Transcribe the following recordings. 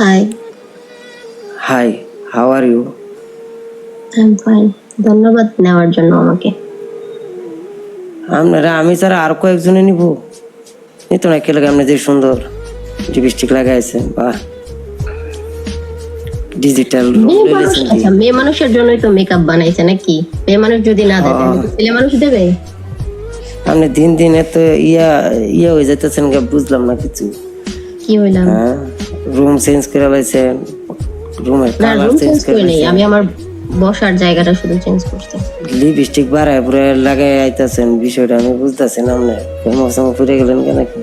Hi hi how are you I am fine ধন্যবাদ নেওয়ার জন্য আমাকে। আপনারা আমি ছাড়া আর কয়েকজনে নিব। এই তো না কে লাগে আপনি যে সুন্দর লিপস্টিক লাগাইছে বাহ ডিজিটাল আচ্ছা মেয়ে মানুষের জন্যই তো মেকআপ বানাইছে নাকি? মেয়ে মানুষ যদি না দেয় ছেলে মানুষ দেবে? আপনি দিন দিন এত ইয়া ইয়া হয়ে যাইতেছেন বুঝলাম না কিছু। কি হইলাম? হ্যাঁ। রুম চেঞ্জ করে লাইছেন রুমের কালার চেঞ্জ করে নেই আমি আমার বসার জায়গাটা শুধু চেঞ্জ করছি। লিপস্টিক বাড়ায় পুরো লাগাই আইতাছেন বিষয়টা আমি বুঝতেছি না আপনি। ফেমাস ফুরে গেলেন কেন কি?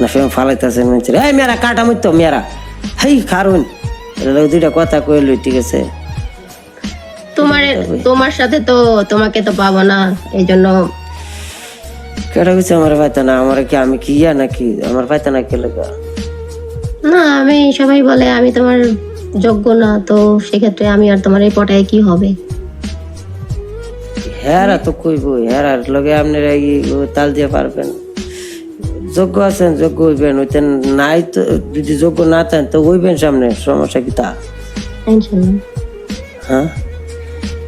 না ফেম ফালাইতেছেন মানুষের এই মেরা কাটা মুই তো মেরা হেই খারুন। দুইটা কথা কইল ঠিক আছে? তোমার তোমার সাথে তো তোমাকে তো পাবো না এই জন্য কেটা কইছে আমার পাইতা না? আমার কি আমি কি ইয়া নাকি? আমার পাইতা না কে লাগা? না আমি সবাই বলে আমি তোমার যোগ্য না তো সেক্ষেত্রে আমি আর তোমার এই পটায় কি হবে? হেরা তো কইব হেরার লগে আপনারা ই ও তাল দিয়ে পারবেন। যোগ্য আছেন যোগ্য হইবেন হইতেন নাই তো যদি যোগ্য না থাকেন তো হইবেন সামনে সমস্যা কি তা? হ্যাঁ?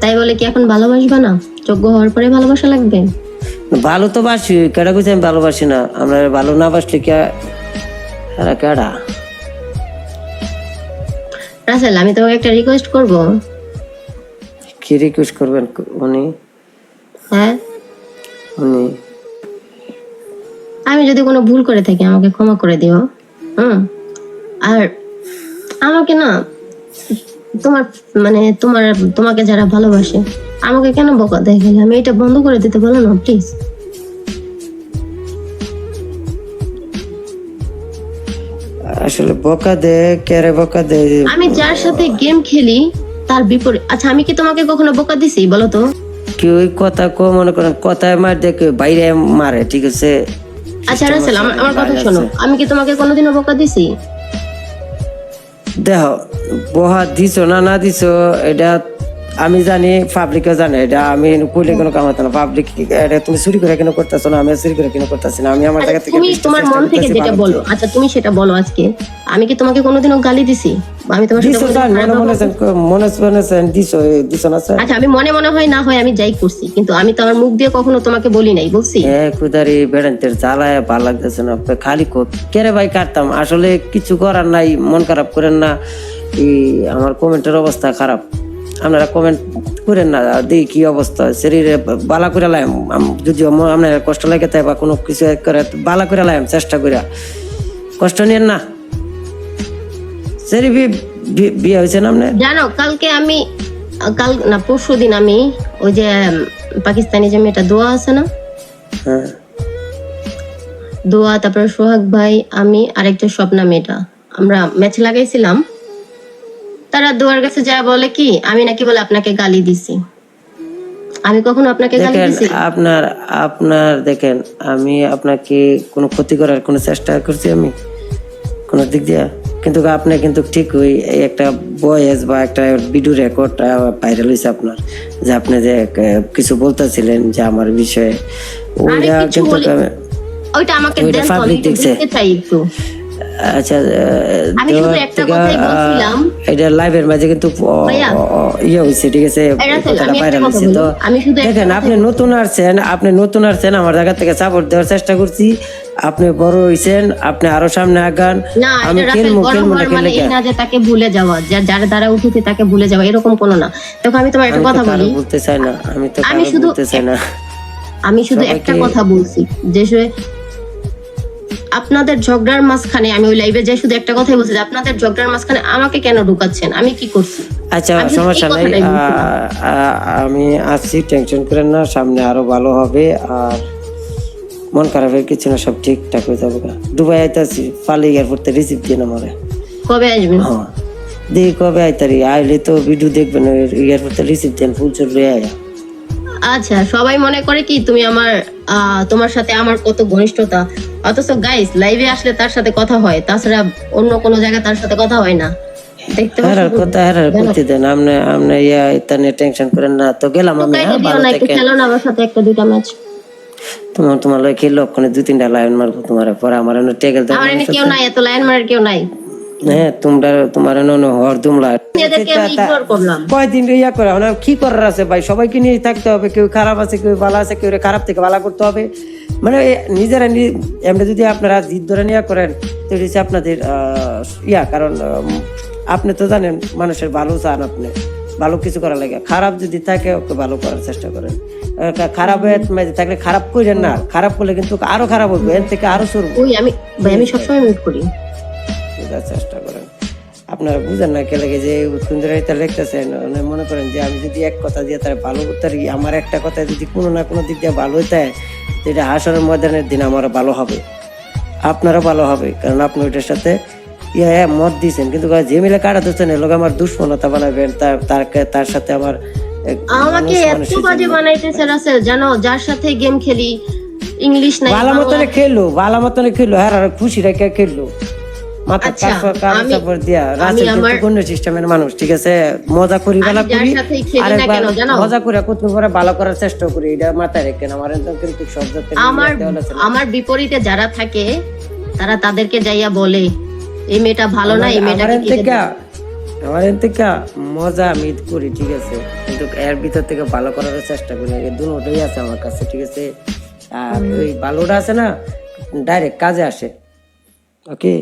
তাই বলে কি এখন ভালোবাসবা না? যোগ্য হওয়ার পরে ভালোবাসা লাগবে? ভালো তো বাসি কেডা কইছে আমি ভালোবাসি না? আমরা ভালো না বাসলে কে কেডা? রাসেল আমি তোমাকে একটা রিকোয়েস্ট করব। কি রিকোয়েস্ট করবেন উনি? হ্যাঁ? উনি? আমি যদি কোনো ভুল করে থাকি আমাকে ক্ষমা করে দিও। হুম? আর আমাকে না তোমার মানে তোমার তোমাকে যারা ভালোবাসে আমাকে কেন বকা দেখে? আমি এটা বন্ধ করে দিতে বলো না প্লিজ আসলে বোকা দে কেরে বকা দে। আমি যার সাথে গেম খেলি তার বিপরীত আচ্ছা আমি কি তোমাকে কখনো বোকা দিছি বলো তো? কি ওই কথা কো মনে করেন কথায় মার দেখে বাইরে মারে ঠিক আছে? আচ্ছা রাসেল আমার আমার কথা শোনো। আমি কি তোমাকে কোনোদিনও বোকা দিছি? দেখো বহা দিছো না না দিছো এটা আমি জানি পাবলিকও জানে এটা আমি কইলে কোনো কাম হতো না। পাবলিক এটা তুমি চুরি করে কেন করতেছো না? আমি চুরি করে কেন করতেছি না? আমি আমার জায়গা থেকে তুমি তোমার মন থেকে যেটা বলো আচ্ছা তুমি সেটা বলো আজকে। আমি কি তোমাকে কোনোদিনও গালি দিছি? আমি তোমার সাথে মনে মনে মনে মনে দিছো, দিছো না স্যার? আচ্ছা আমি মনে মনে হয় না হয় আমি যাই করছি কিন্তু আমি তো আমার মুখ দিয়ে কখনো তোমাকে বলি নাই বলছি? এ, কুদারি বেড়ান্তের জ্বালায় ভালো লাগতেছে না খালি কো কেরে ভাই কাটতাম? আসলে কিছু করার নাই মন খারাপ করেন না। এই আমার কমেন্টের অবস্থা খারাপ। আপনারা কমেন্ট করেন না দেখি কি অবস্থা। শরীরে বালা করে লাইম যদি আপনার কষ্ট লাগে তাই বা কোনো কিছু করে বালা করে লাইম চেষ্টা করে কষ্ট নিয়েন না। শরীর বিয়ে হয়েছে না আপনার? জানো কালকে আমি কাল না পরশু দিন আমি ওই যে পাকিস্তানি যে মেয়েটা দোয়া আছে না? হ্যাঁ। দোয়া তারপরে সোহাগ ভাই আমি আরেকটা স্বপ্না মেয়েটা। আমরা ম্যাচ লাগাইছিলাম। তারা দোয়ার কাছে যা বলে কি আমি নাকি বলে আপনাকে গালি দিছি। আমি কখনো আপনাকে গালি দিছি? আপনার আপনার দেখেন আমি আপনাকে কোনো ক্ষতি করার কোনো চেষ্টা করছি আমি? কোনো দিক দিয়ে? কিন্তু আপনি কিন্তু ঠিক ওই একটা বয়েস বা একটা ভিডিও রেকর্ড ভাইরাল হয়েছে আপনার। যে আপনি যে কিছু বলতেছিলেন যে আমার বিষয়ে ওইটা কিন্তু ওইটা আমাকে একটু দেখছে। আচ্ছা আমি শুধু একটা কথাই বলছিলাম। এটা লাইভের মাঝে কিন্তু ইয়ে ঠিক আছে কথাটা ভাইরাল তো। দেখেন আপনি নতুন আসছেন আপনি নতুন আসছেন আমার জায়গা থেকে সাপোর্ট দেওয়ার চেষ্টা করছি। আপনি বড় হইছেন আপনি আরও সামনে আগান। আমি খেলব খেলব না মানে না যে তাকে ভুলে যাওয়া যার দ্বারা উঠেছে তাকে ভুলে যাওয়া এরকম কোনো না। দেখো আমি তোমার একটা কথা বলি। বলতে চাই না আমি তো আমি শুধু বলতে চাই না। আমি শুধু একটা কথা বলছি যে আপনাদের ঝগড়ার মাঝখানে আমি ওই লাইভে যে শুধু একটা কথাই বলছি যে আপনাদের ঝগড়ার মাঝখানে আমাকে কেন ঢুকাচ্ছেন? আমি কি করছি? আচ্ছা সমস্যা নাই। আমি টেনশন করেন না সামনে আরও ভালো হবে আর মন খারাপের কিছু না সব ঠিকঠাক হয়ে যাবে। দুবাই আইতাছি পালি এয়ারপোর্ট থেকে রিসিভ দিয়ে কবে আসবেন? হ্যাঁ দেখি কবে আইতারি আইলে তো ভিডিও দেখবেন এয়ারপোর্ট থেকে রিসিভ দেন ফুল চল রে আয়া। আচ্ছা সবাই মনে করে কি তুমি আমার তোমার সাথে আমার কত ঘনিষ্ঠতা। অথচ গাইস লাইভে আসলে তার সাথে কথা হয় তাছাড়া অন্য কোনো জায়গায় তার সাথে কথা হয় না। দেখতে হেরার কথা হেরার করতে দেন আপনি আপনি ইয়া টেনশন করেন না। তো গেলাম আমি হ্যাঁ ভালো না একটু খেলো না আমার সাথে একটা দুইটা ম্যাচ তোমার তোমার লয় খেলো ওখানে দুই তিনটা লাইন মারবো তোমার পরে আমার টেকেল আমার কেউ নাই এত লাইন মারার কেউ নাই। হ্যাঁ তোমরা তোমার হর তোমরা কয়দিন ইয়া করে? কি করার আছে ভাই? সবাইকে নিয়ে থাকতে হবে। কেউ খারাপ আছে কেউ ভালো আছে কেউ খারাপ থেকে ভালো করতে হবে। মানে নিজেরা এমনি যদি আপনারা জিদ ধরে নিয়ে করেন তো হচ্ছে আপনাদের ইয়া। কারণ আপনি তো জানেন মানুষের ভালো চান আপনি। ভালো কিছু করার লাগে। খারাপ যদি থাকে ওকে ভালো করার চেষ্টা করেন। খারাপ হয়ে থাকলে খারাপ করেন না। খারাপ করলে কিন্তু আরও খারাপ হবে। এর থেকে আরও সরব আমি আমি সবসময় করি। বোঝার চেষ্টা করেন। আপনারা বুঝেন না কে লাগে যে সুন্দরাইতা লিখতেছেন মানে মনে করেন যে আমি যদি এক কথা দিয়ে তার ভালো করতে পারি আমার একটা কথা যদি কোনো না কোনো দিক দিয়ে ভালো হইতে হয় এটা হাসরের ময়দানের দিন আমার ভালো হবে। আপনারও ভালো হবে কারণ আপনি ওইটার সাথে ইয়া ইয়া মত দিয়েছেন। কিন্তু যে মিলে কাটা এর লোক আমার দুশ্মনতা বানাবেন তার তার তার সাথে আমার আমাকে এত বাজে বানাইতেছে রাসেল জানো যার সাথে গেম খেলি ইংলিশ নাই ভালো মতনে খেললো ভালো মতনে খেললো হ্যাঁ আর খুশি রেখে খেললো। মাথা আচ্ছা, দিয়া কোন সিস্টেমের মানুষ ঠিক আছে? মজা করি বেলা করি সাথেই খেলি না আরেকবার মজা করে কত করে ভালো করার চেষ্টা করি এটা মাথায় আমার কিন্তু সব আমার দেওয়াল আছে না। আমার বিপরীতে যারা থাকে তারা তাদেরকে যাইয়া বলে এই মেয়েটা ভালো না এই দাও। আমার এর থেকে মজা আমি করি ঠিক আছে? কিন্তু এর ভিতর থেকে ভালো করার চেষ্টা করি এই দুটোই আছে আমার কাছে ঠিক আছে? আর ওই ভালোটা আছে না ডাইরেক্ট কাজে আসে। ওকে?